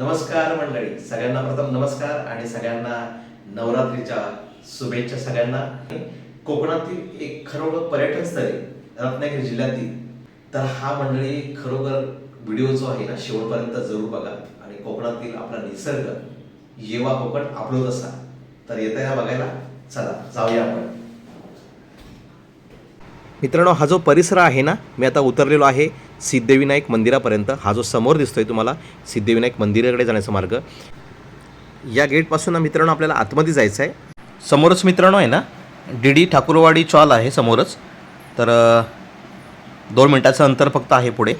नमस्कार मंडळी. सगळ्यांना प्रथम नमस्कार आणि सगळ्यांना नवरात्रीच्या शुभेच्छा सगळ्यांना. कोकणातील एक खरोखर पर्यटन स्थळ आहे रत्नागिरी जिल्ह्यातील तर हा मंडळी खरोखर व्हिडिओ जो आहे ना शेवटपर्यंत जरूर बघा. आणि कोकणातील आपला निसर्ग येवा कोकण आपलो तसा तर येत आहे बघायला. चला जाऊया आपण. मित्रांनो हा जो परिसर आहे ना मी आता उतरलेलो आहे. सिद्धिविनायक मंदिरापर्यंत हा जो समोर दिसतोय तुम्हाला सिद्धिविनायक मंदिराकडे जाण्याचा मार्ग. या गेटपासून ना मित्रांनो आपल्याला आतमध्ये जायचं आहे. समोरच मित्रांनो आहे ना डी डी ठाकूरवाडी चॉल आहे समोरच. तर दोन मिनटाचं अंतर फक्त आहे पुढे.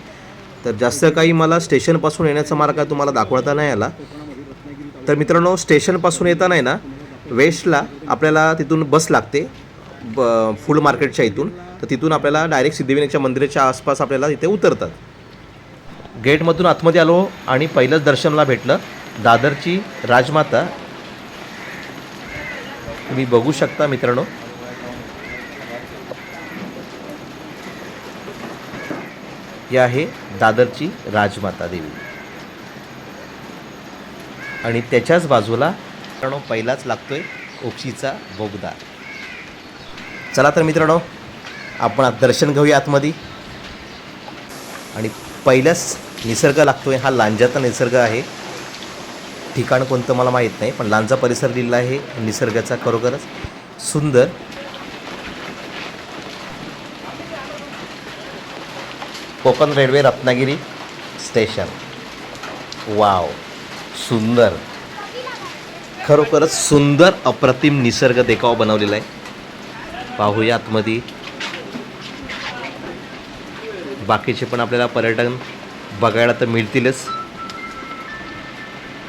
तर जास्त काही मला स्टेशनपासून येण्याचा मार्ग तुम्हाला दाखवता नाही आला. तर मित्रांनो स्टेशनपासून येताना आहे ना वेस्टला आपल्याला तिथून बस लागते ब फूड मार्केटच्या इथून. तर तिथून आपल्याला डायरेक्ट सिद्धिविनायकच्या मंदिराच्या आसपास आपल्याला तिथे उतरतात. गेटमधून आतमध्ये आलो आणि पहिलंच दर्शनला भेटलं. दादरची राजमाता तुम्ही बघू शकता मित्रांनो. ही आहे दादरची राजमाता देवी. आणि त्याच्याच बाजूला मित्रांनो पहिलाच लागतोय ओक्षीचा बोगदा. चला तर मित्रांनो आपण दर्शन घेऊया आतमध्ये. आणि पहिलाच निसर्ग लागतोय हा लांजाचा निसर्ग आहे. ठिकाण कोणतं मला माहीत नाही पण लांजा परिसर दिलेला आहे निसर्गाचा खरोखरच सुंदर. Konkan railway Ratnagiri station. Wow सुंदर. खरोखरच सुंदर अप्रतिम निसर्ग देखावा बनवलेला आहे. पाहूया आतमध्ये. बाकीचे पण आपल्याला पर्यटन बघायला तर मिळतीलच.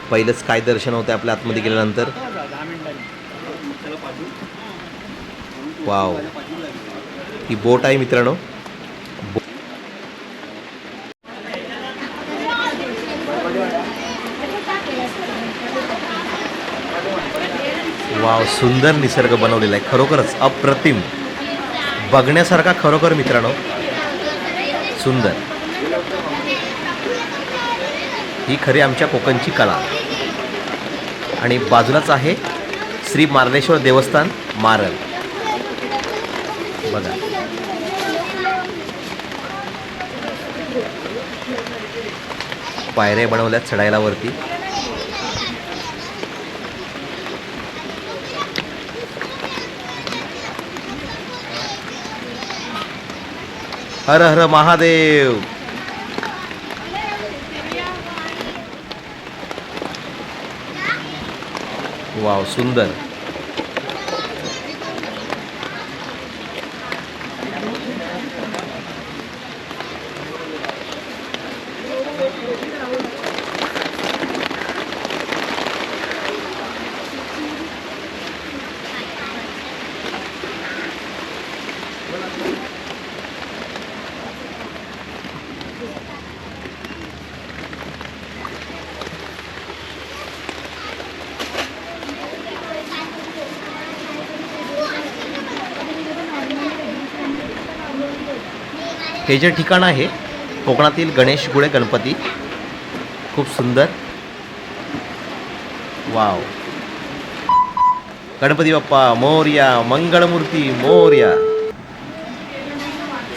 पहिलंच काय दर्शन होतं आपल्या आतमध्ये गेल्यानंतर? वाव. ही बोट आहे मित्रांनो. वाव सुंदर निसर्ग बनवलेला आहे. खरोखरच अप्रतिम. बघण्यासारखा खरोखर मित्रांनो. सुंदर. ही खरी आमच्या कोकणची कला. आणि बाजूलाच आहे श्री मार्लेश्वर देवस्थान मारल. बघा. पायऱ्या बनवल्यात चढायला वरती. हर हर महादेव. वाव सुंदर. हे जे ठिकाण आहे कोकणातील गणेश गुळे गणपती. खूप सुंदर. वाव. गणपती बाप्पा मोर्या मंगळमूर्ती मोर्या.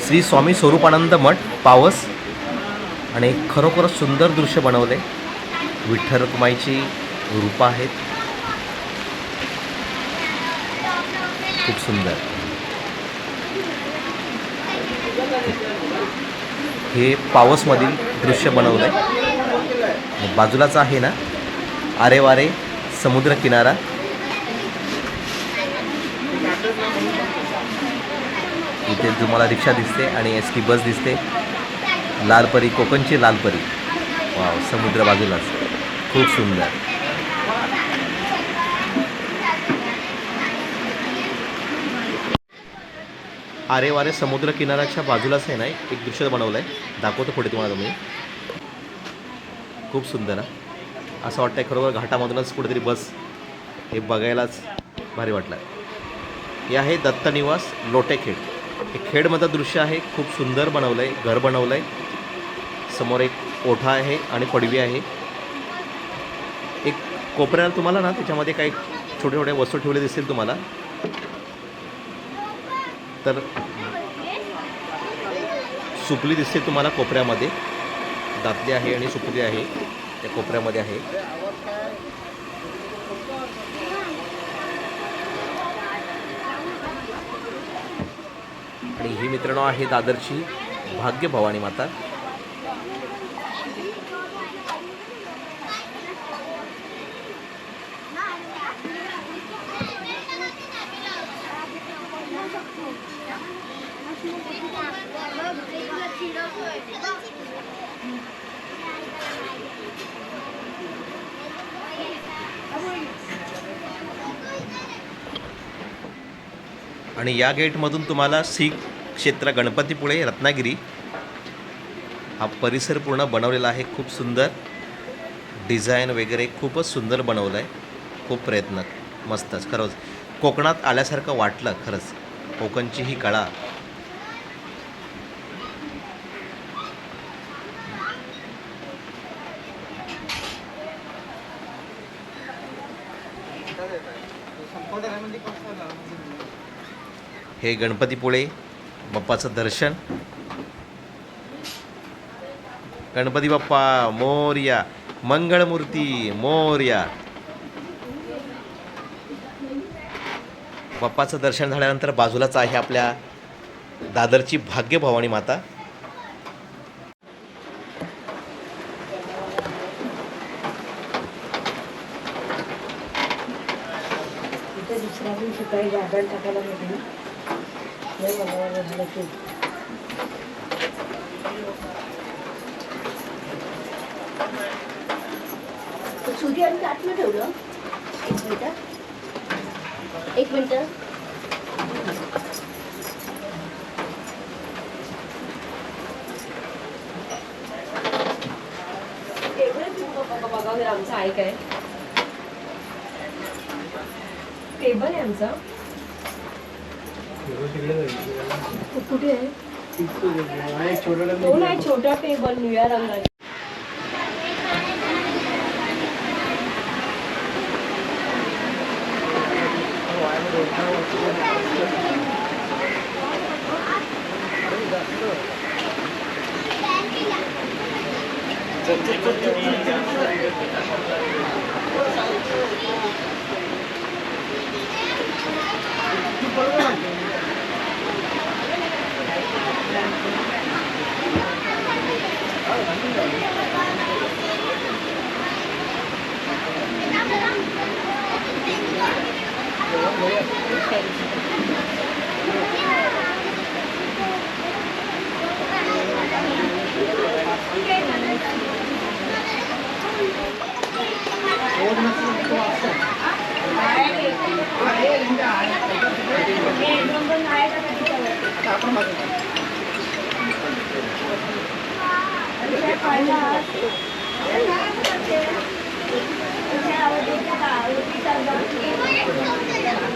श्री स्वामी स्वरूपानंद मठ पावस. आणि खरोखरच सुंदर दृश्य बनवले. विठ्ठलकुमाईची रूपं आहेत. खूप सुंदर. हे पावसमधील दृश्य बनवलं आहे बाजूलाच आहे ना आरे वारे समुद्र किनारा. इथे तुम्हाला रिक्षा दिसते आणि एस टी बस दिसते. लालपरी कोकणची लालपरी. वाव समुद्र बाजूलाच. खूप सुंदर. आरे वारे समुद्र किनाऱ्याच्या बाजूलाच आहे ना एक दृश्य बनवलं आहे दाखवतो पुढे तुम्हाला तुम्ही. खूप सुंदर हा. असं वाटतंय खरोखर घाटामधूनच कुठेतरी बस हे बघायलाच भारी वाटलं. हे आहे दत्तनिवास लोटेखेड हे खेडमधलं दृश्य आहे खूप सुंदर बनवलं आहे घर बनवलं आहे समोर एक ओठा आहे आणि पडवी आहे. एक कोपऱ्याला तुम्हाला ना त्याच्यामध्ये काही छोट्या छोट्या वस्तू ठेवल्या दिसतील तुम्हाला. तर सुपली दिसते तुम्हाला कोपऱ्यामध्ये. दातली आहे आणि सुपली आहे. त्या कोपऱ्यामध्ये आहे. आणि ही मित्रांनो आहे दादरची भाग्य भवानी माता. आणि या गेटमधून तुम्हाला श्री क्षेत्र गणपतीपुळे रत्नागिरी हा परिसर पूर्ण बनवलेला आहे. खूप सुंदर डिझाईन वगैरे खूपच सुंदर बनवलं आहे खूप प्रयत्न मस्तच. खरंच कोकणात आल्यासारखं वाटलं खरंच. कोकणची ही कळा हे गणपतीपुळे बाप्पाचं दर्शन. गणपती बाप्पा मोर्या. मंगळमूर्ती मोर्या. बाप्पाचं दर्शन झाल्यानंतर बाजूलाच आहे आपल्या दादरची भाग्य भवानी माता दुसऱ्या दिवशी काही टाकायला भेटली नाही आम्ही आतमध्ये ठेवलं एक मिनिट. एक मिनिट बघा आमचं आहे. काय टेबल आहे आमचा. कुठे आहे? छोटा टेबल निळ्या रंगाचा?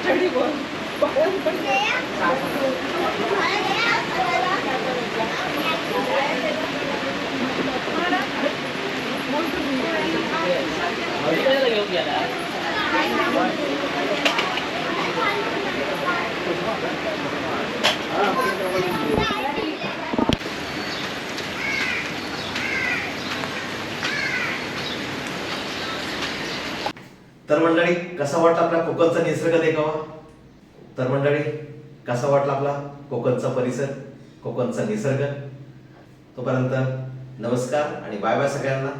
Thirty-one. तर मंडळी कसा वाटला आपला कोकणचा निसर्ग देखावा? तर मंडळी कसा वाटला आपला कोकणचा परिसर कोकणचा निसर्ग? तोपर्यंत नमस्कार आणि बाय बाय सगळ्यांना.